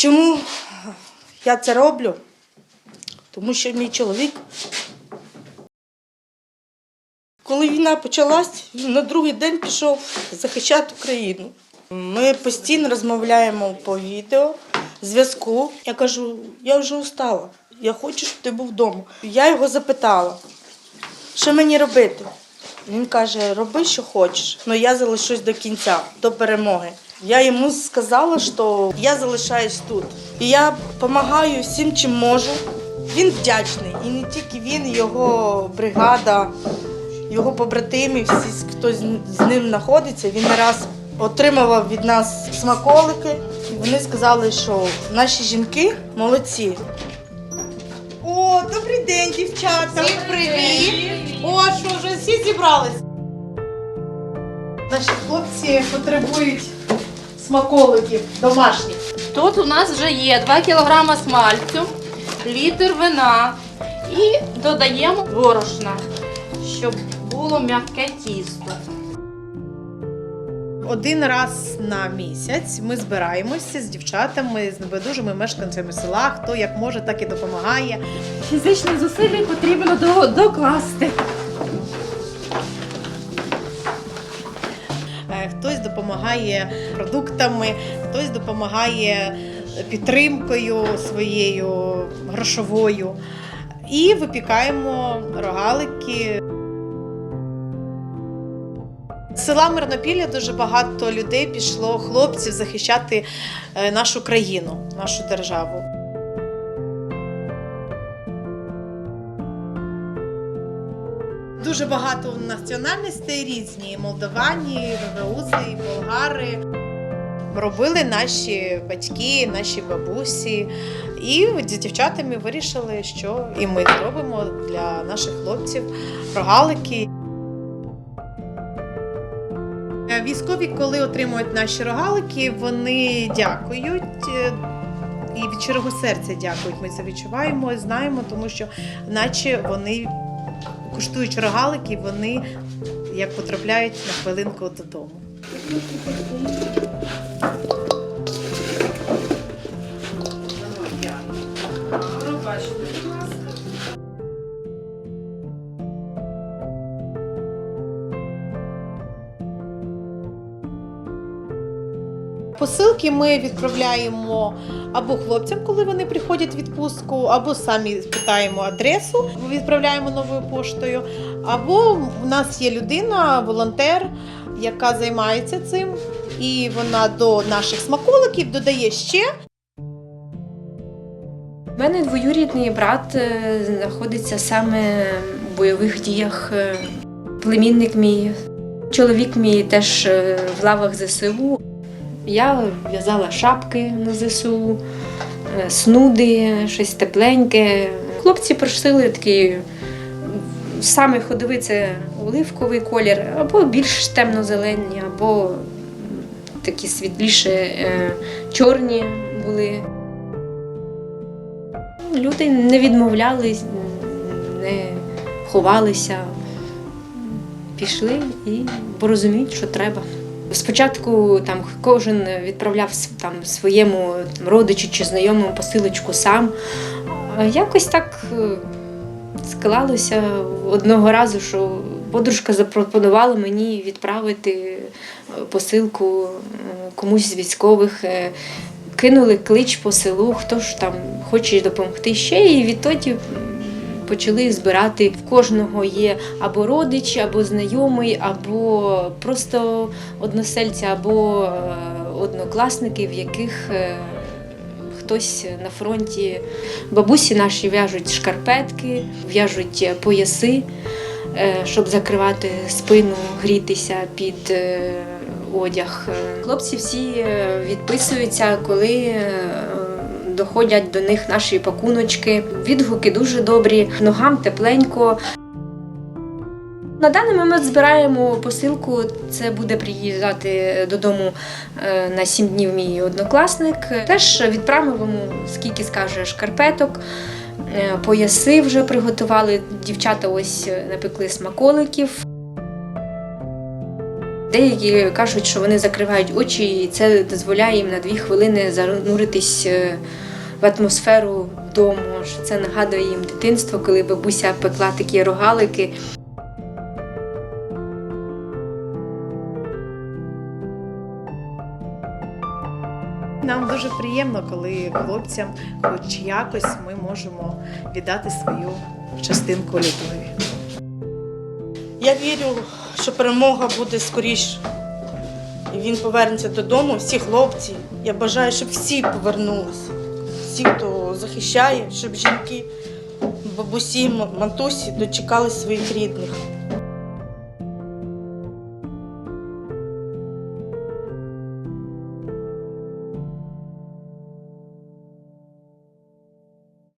Чому я це роблю? Тому що мій чоловік, коли війна почалась, він на другий день пішов захищати Україну. Ми постійно розмовляємо по відео, зв'язку. Я кажу, я вже устала, я хочу, щоб ти був вдома. Я його запитала, що мені робити. Він каже, роби, що хочеш, але я залишусь до кінця, до перемоги. Я йому сказала, що я залишаюсь тут. І я допомагаю всім, чим можу. Він вдячний. І не тільки він, його бригада, його побратими, всі, хто з ним знаходиться, він не раз отримував від нас смаколики. Вони сказали, що наші жінки молодці. День, дівчата! Всім привіт! О, що вже всі зібрались? Наші хлопці потребують смаколиків домашніх. Тут у нас вже є 2 кг смальцю, літр вина і додаємо борошна, щоб було м'яке тісто. Один раз на місяць ми збираємося з дівчатами, з небайдужими мешканцями села. Хто як може, так і допомагає. Фізичні зусилля потрібно докласти. Е, Хтось допомагає продуктами, хтось допомагає підтримкою своєю грошовою. І випікаємо рогалики. Села Мирнопілля дуже багато людей пішло, хлопців, захищати е, нашу країну, нашу державу. Дуже багато національностей різні: і молдавані, гагаузи, і болгари. Робили наші батьки, наші бабусі. І з дівчатами вирішили, що і ми зробимо для наших хлопців рогалики. Військові, коли отримують наші рогалики, вони дякують. е, І від щирого серця дякують. Ми це відчуваємо, знаємо, тому що наче вони куштують рогалики, вони як потрапляють на хвилинку додому. Посилки ми відправляємо або хлопцям, коли вони приходять в відпустку, або самі питаємо адресу, відправляємо новою поштою. Або в нас є людина, волонтер, яка займається цим, і вона до наших смаколиків додає ще У мене двоюрідний брат е, знаходиться саме в бойових діях. е, Племінник мій, чоловік мій теж е, в лавах ЗСУ. Я в'язала шапки на ЗСУ, е, снуди, щось тепленьке. Хлопці просили такий м, саме ходовий це оливковий колір, або більш темно-зелені, або такі світліше е, чорні були. Люди не відмовлялись, не ховалися, пішли і порозуміють, що треба. Спочатку там кожен відправляв там своєму там, родичу чи знайомому посилочку сам. Якось так е, склалося одного разу, що подружка запропонувала мені відправити е, посилку е, комусь з військових. Кинули клич по селу, хто ж там хоче допомогти ще. І відтоді почали збирати. В кожного є або родич, або знайомий, або просто односельці, або е, однокласники, в яких е, хтось на фронті. Бабусі наші в'яжуть шкарпетки, в'яжуть пояси, е, щоб закривати спину, грітися під одяг. Хлопці всі відписуються, коли доходять до них наші пакуночки. Відгуки дуже добрі, ногам тепленько. На даний момент збираємо посилку. Це буде приїжджати додому е, на 7 днів мій однокласник. Теж відправимо скільки скаже шкарпеток. Е, Пояси вже приготували. Дівчата ось е, напекли смаколиків. Деякі кажуть, що вони закривають очі, і це дозволяє їм на дві хвилини зануритись е, в атмосферу. Що це нагадує їм дитинство, коли бабуся пекла такі рогалики. Нам дуже приємно, коли хлопцям, хоч якось, ми можемо віддати свою частинку любові. Я вірю, що перемога буде скоріш. Він повернеться додому, всі хлопці. Я бажаю, щоб всі повернулися. Всі, хто захищає, щоб жінки, бабусі, мантусі дочекали своїх рідних.